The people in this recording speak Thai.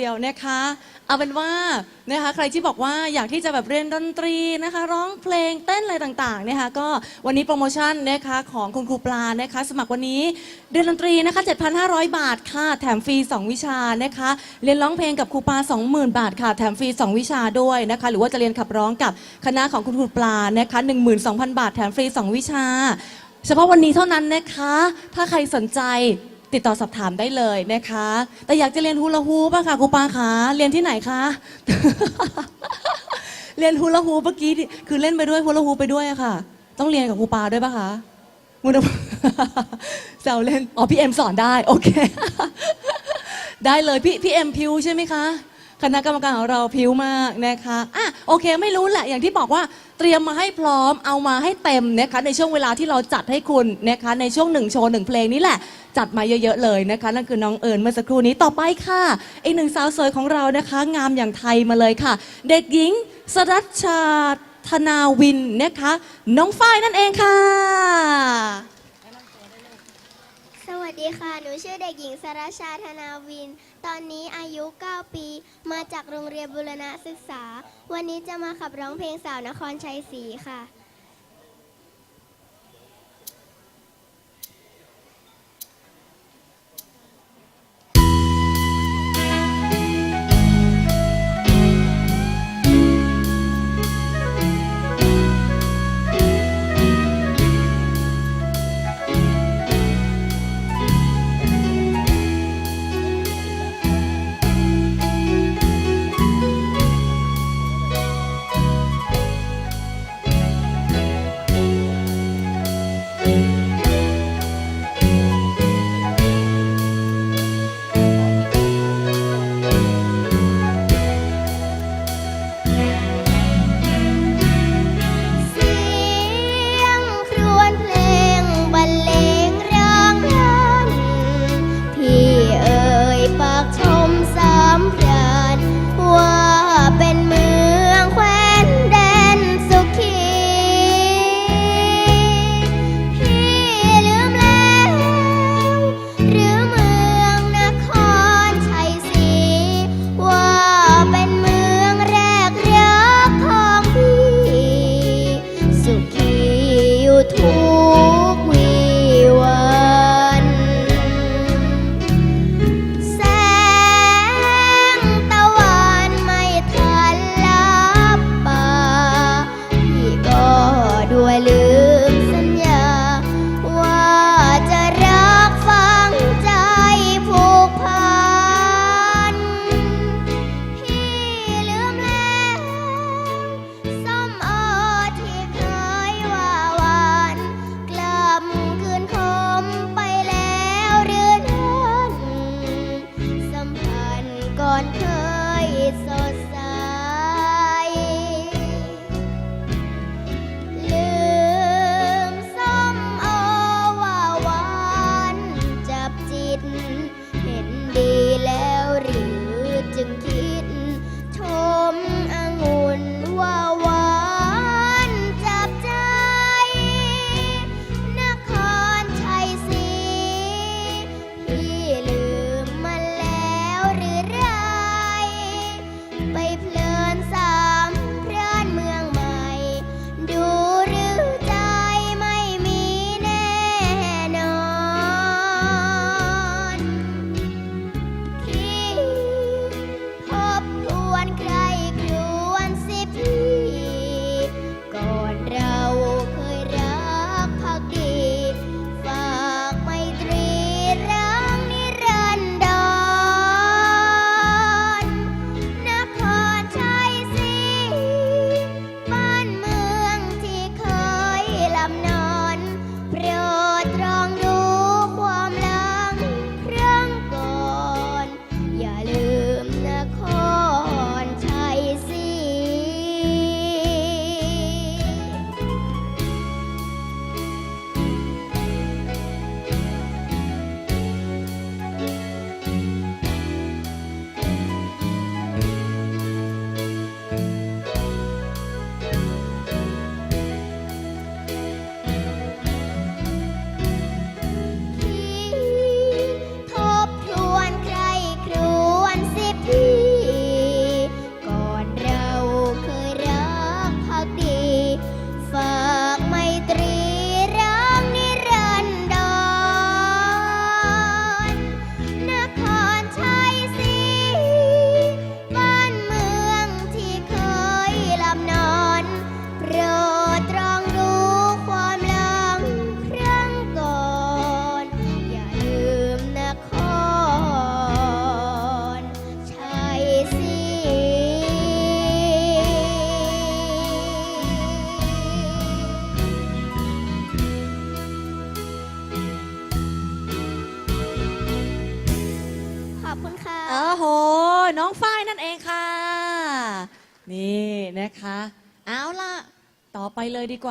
เดียวนะคะเอาเป็นว่านะคะใครที่บอกว่าอยากที่จะแบบเรียนดนตรีนะคะ ร้องเพลงเต้นอะไรต่างๆนะคะก็วันนี้โปรโมชั่นนะคะของคุณครูปลานะคะ สมัครวันนี้เรียนดนตรีนะคะ 7,500 บาทค่ะแถมฟรี 2 วิชานะคะ เรียนร้องเพลงกับครูปลา 20,000 บาทค่ะแถมฟรี 2 วิชาด้วยนะคะ หรือว่าจะเรียนขับร้องกับคณะของคุณครูปลานะคะ12,000 บาทแถมฟรี 2 วิชา เฉพาะวันนี้เท่านั้นนะคะ ถ้าใครสนใจ ติดต่อสอบถามได้เลยนะคะ แต่อยากจะเรียนฮูลาฮูปอะค่ะครูปาคะเรียนที่ไหนคะ เรียนฮูลาฮูปเมื่อกี้คือเล่นไปด้วยฮูลาฮูปไปด้วยอะค่ะ ต้องเรียนกับครูปาด้วยปะคะมูนแซวเล่น อ๋อพี่เอ็มสอนได้ โอเค ได้เลยพี่พี่เอ็มพิวใช่ไหมคะ คณะกรรมการของเราพิวมากนะคะอะโอเคไม่รู้แหละอย่างที่บอกว่าเตรียมมาให้พร้อมเอามาให้เต็มนะคะในช่วงเวลาที่เราจัดให้คุณนะคะในช่วงหนึ่งโชว์หนึ่งเพลงนี้แหละ จัดมาเยอะ ๆ เลยนะคะ นั่นคือน้องเอิญเมื่อสักครู่นี้ต่อไปค่ะอีกหนึ่งสาวสวยของเรานะคะ งามอย่างไทยมาเลยค่ะ เด็กหญิงสรัชชาธนาวินนะคะ น้องฝ้ายนั่นเองค่ะ วัสดีค่ะ หนูชื่อเด็กหญิงสราชาธนาวิน ตอนนี้อายุ 9 ปี มาจากโรงเรียนบุรณะศึกษา วันนี้จะมาขับร้องเพลงสาวนครชัยศรีค่ะ ห น้องฝ้ายนั่นเองค่ะ นี่นะคะ เอาล่ะ ต่อไปเลยดีกว่า